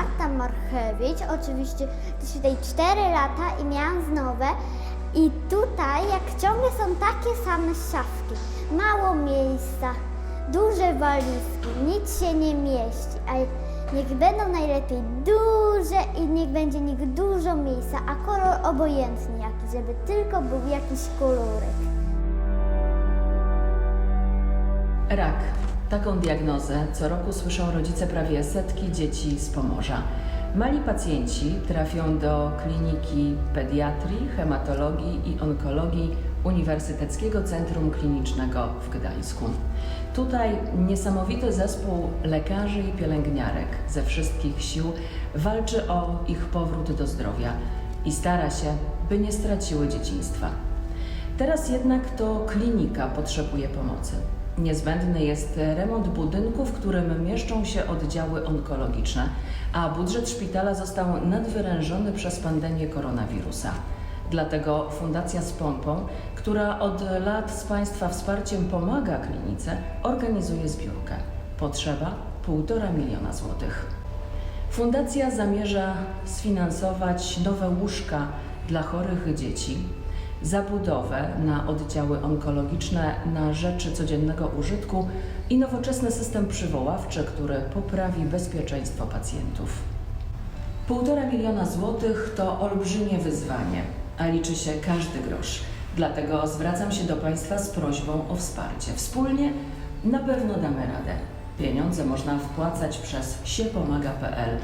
Marta Marchewicz, oczywiście też tutaj 4 lata i miałam znowu. I tutaj, jak ciągle są takie same szafki, mało miejsca, duże walizki, nic się nie mieści, a niech będą najlepiej duże i niech będzie dużo miejsca, a kolor obojętny jakiś, żeby tylko był jakiś kolorek. Rak. Taką diagnozę co roku słyszą rodzice prawie setki dzieci z Pomorza. Mali pacjenci trafią do kliniki pediatrii, hematologii i onkologii Uniwersyteckiego Centrum Klinicznego w Gdańsku. Tutaj niesamowity zespół lekarzy i pielęgniarek ze wszystkich sił walczy o ich powrót do zdrowia i stara się, by nie straciły dzieciństwa. Teraz jednak to klinika potrzebuje pomocy. Niezbędny jest remont budynku, w którym mieszczą się oddziały onkologiczne, a budżet szpitala został nadwyrężony przez pandemię koronawirusa. Dlatego Fundacja z Pompą, która od lat z Państwa wsparciem pomaga klinice, organizuje zbiórkę. Potrzeba 1,5 miliona złotych. Fundacja zamierza sfinansować nowe łóżka dla chorych dzieci, zabudowę na oddziały onkologiczne na rzeczy codziennego użytku i nowoczesny system przywoławczy, który poprawi bezpieczeństwo pacjentów. Półtora miliona złotych to olbrzymie wyzwanie, a liczy się każdy grosz. Dlatego zwracam się do Państwa z prośbą o wsparcie. Wspólnie na pewno damy radę. Pieniądze można wpłacać przez siepomaga.pl.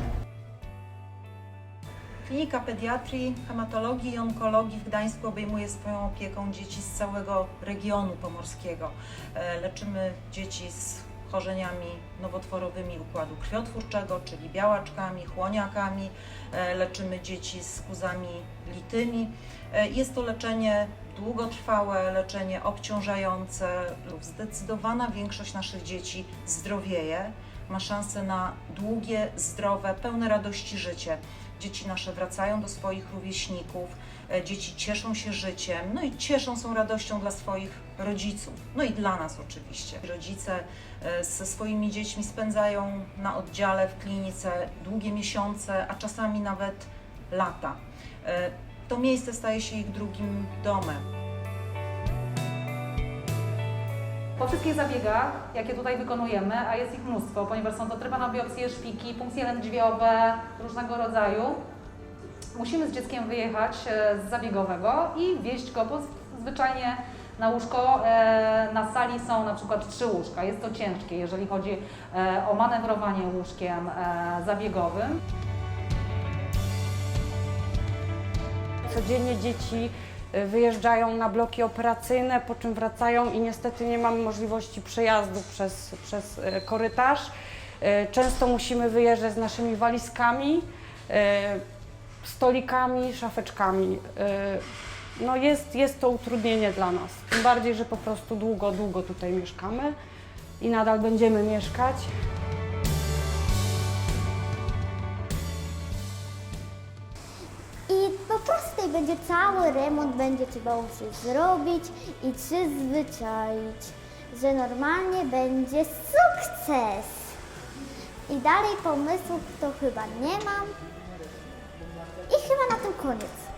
Klinika pediatrii, hematologii i onkologii w Gdańsku obejmuje swoją opieką dzieci z całego regionu pomorskiego. E, Leczymy dzieci z schorzeniami nowotworowymi układu krwiotwórczego, czyli białaczkami, chłoniakami. E, Leczymy dzieci z kuzami litymi. E, Jest to leczenie długotrwałe, leczenie obciążające. Zdecydowana większość naszych dzieci zdrowieje, ma szansę na długie, zdrowe, pełne radości życie. Dzieci nasze wracają do swoich rówieśników, e, dzieci cieszą się życiem, no i cieszą są radością dla swoich rodziców, no i dla nas oczywiście. Rodzice e, ze swoimi dziećmi spędzają na oddziale w klinice długie miesiące, a czasami nawet lata. E, To miejsce staje się ich drugim domem. Po wszystkich zabiegach, jakie tutaj wykonujemy, a jest ich mnóstwo, ponieważ są to trepanobiopsje, szpiki, punkcje lędźwiowe różnego rodzaju, musimy z dzieckiem wyjechać e, z zabiegowego i wieźć go, bo zwyczajnie na łóżko, e, na sali są na przykład trzy łóżka. Jest to ciężkie, jeżeli chodzi e, o manewrowanie łóżkiem zabiegowym. Codziennie dzieci wyjeżdżają na bloki operacyjne, po czym wracają i niestety nie mamy możliwości przejazdu przez, przez y, korytarz. Y, Często musimy wyjeżdżać z naszymi walizkami, y, stolikami, szafeczkami. No jest, jest to utrudnienie dla nas. Tym bardziej, że po prostu długo, długo tutaj mieszkamy i nadal będziemy mieszkać. Będzie cały remont, będzie trzeba się zrobić i przyzwyczaić, że normalnie będzie sukces. I dalej pomysłów to chyba nie mam. I chyba na tym koniec.